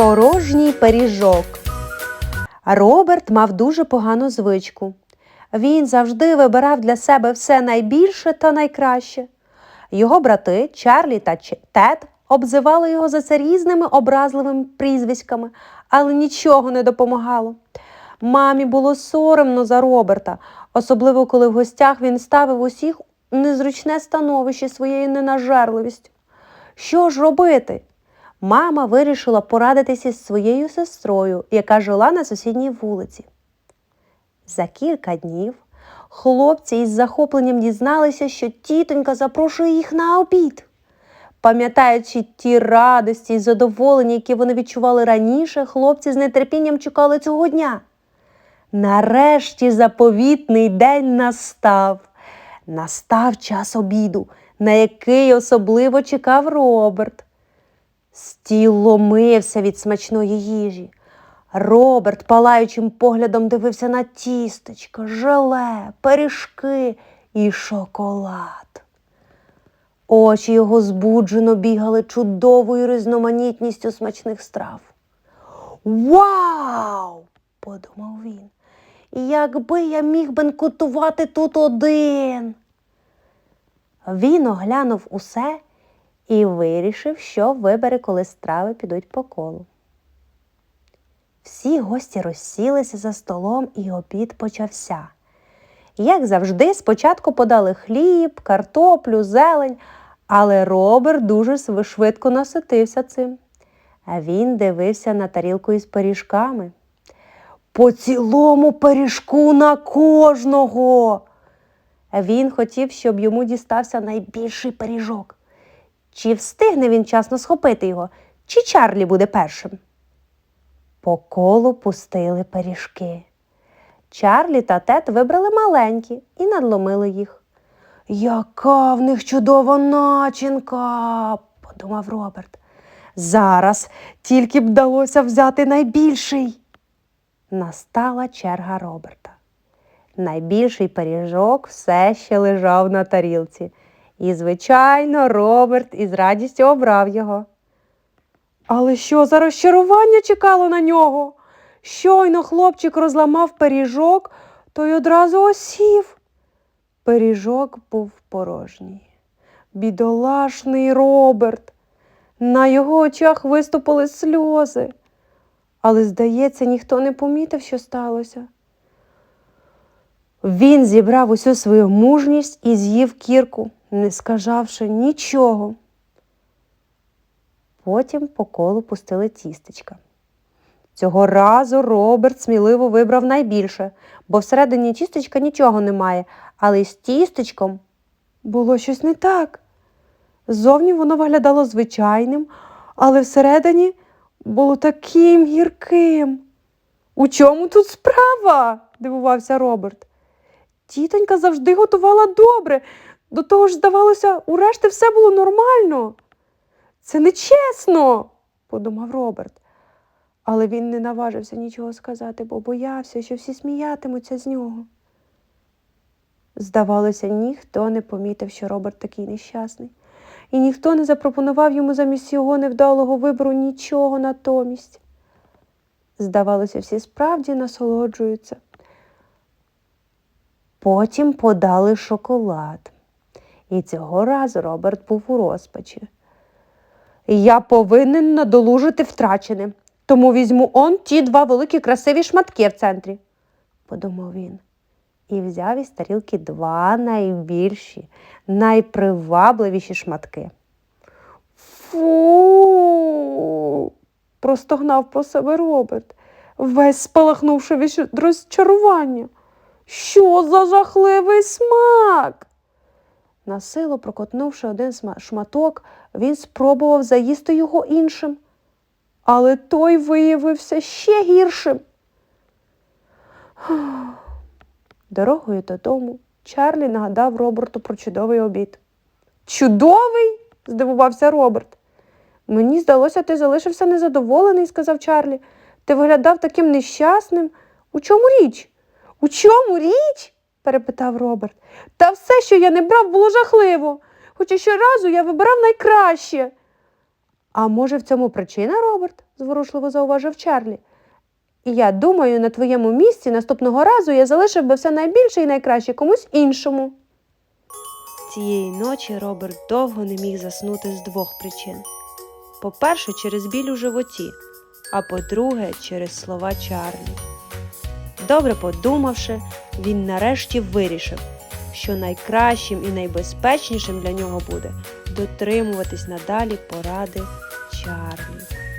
Порожній пиріжок. Роберт мав дуже погану звичку. Він завжди вибирав для себе все найбільше та найкраще. Його брати Чарлі та Тед обзивали його за це різними образливими прізвиськами, але нічого не допомагало. Мамі було соромно за Роберта, особливо коли в гостях він ставив усіх незручне становище своєю ненажерливістю. Що ж робити? Мама вирішила порадитися з своєю сестрою, яка жила на сусідній вулиці. За кілька днів хлопці із захопленням дізналися, що тітонька запрошує їх на обід. Пам'ятаючи ті радості і задоволення, які вони відчували раніше, хлопці з нетерпінням чекали цього дня. Нарешті заповітний день настав. Настав час обіду, на який особливо чекав Роберт. Стіл ломився від смачної їжі. Роберт палаючим поглядом дивився на тістечко, желе, пиріжки і шоколад. Очі його збуджено бігали чудовою різноманітністю смачних страв. Вау! подумав він. Якби я міг бенкутувати тут один. Він оглянув усе і вирішив, що вибере, коли страви підуть по колу. Всі гості розсілися за столом, і обід почався. Як завжди, спочатку подали хліб, картоплю, зелень, але Роберт дуже швидко наситився цим. А він дивився на тарілку із пиріжками. По цілому пиріжку на кожного. Він хотів, щоб йому дістався найбільший пиріжок. Чи встигне він часно схопити його, чи Чарлі буде першим? По колу пустили пиріжки. Чарлі та Тет вибрали маленькі і надломили їх. Яка в них чудова начинка, подумав Роберт. Зараз тільки б вдалося взяти найбільший. Настала черга Роберта. Найбільший пиріжок все ще лежав на тарілці. І, звичайно, Роберт із радістю обрав його. Але що за розчарування чекало на нього? Щойно хлопчик розламав пиріжок, той одразу осів. Пиріжок був порожній. Бідолашний Роберт. На його очах виступили сльози. Але, здається, ніхто не помітив, що сталося. Він зібрав усю свою мужність і з'їв кірку, не сказавши нічого. Потім по колу пустили тістечка. Цього разу Роберт сміливо вибрав найбільше, бо всередині тістечка нічого немає, але з тістечком було щось не так. Ззовні воно виглядало звичайним, але всередині було таким гірким. У чому тут справа? дивувався Роберт. Тітонька завжди готувала добре. До того ж, здавалося, у решти все було нормально. Це нечесно, подумав Роберт. Але він не наважився нічого сказати, бо боявся, що всі сміятимуться з нього. Здавалося, ніхто не помітив, що Роберт такий нещасний, і ніхто не запропонував йому замість його невдалого вибору нічого натомість. Здавалося, всі справді насолоджуються. Потім подали шоколад. І цього разу Роберт був у розпачі. Я повинен надолужити втрачене, тому візьму он ті два великі красиві шматки в центрі, подумав він. І взяв із тарілки два найбільші, найпривабливіші шматки. Фу. простогнав про себе Роберт, весь спалахнувши від розчарування. Що за жахливий смак? Насилу прокотнувши один шматок, він спробував заїсти його іншим, але той виявився ще гіршим. Дорогою додому Чарлі нагадав Роберту про чудовий обід. Чудовий? здивувався Роберт. Мені здалося, ти залишився незадоволений, сказав Чарлі. Ти виглядав таким нещасним. У чому річ? У чому річ? Перепитав Роберт. Та все, що я не брав, було жахливо. Хоча щоразу я вибирав найкраще. А може, в цьому причина, Роберт? зворушливо зауважив Чарлі. Я думаю, на твоєму місці наступного разу я залишив би все найбільше і найкраще комусь іншому. Цієї ночі Роберт довго не міг заснути з двох причин. По-перше, через біль у животі, а по-друге, через слова Чарлі. Добре подумавши, він нарешті вирішив, що найкращим і найбезпечнішим для нього буде дотримуватись надалі поради Чарлі.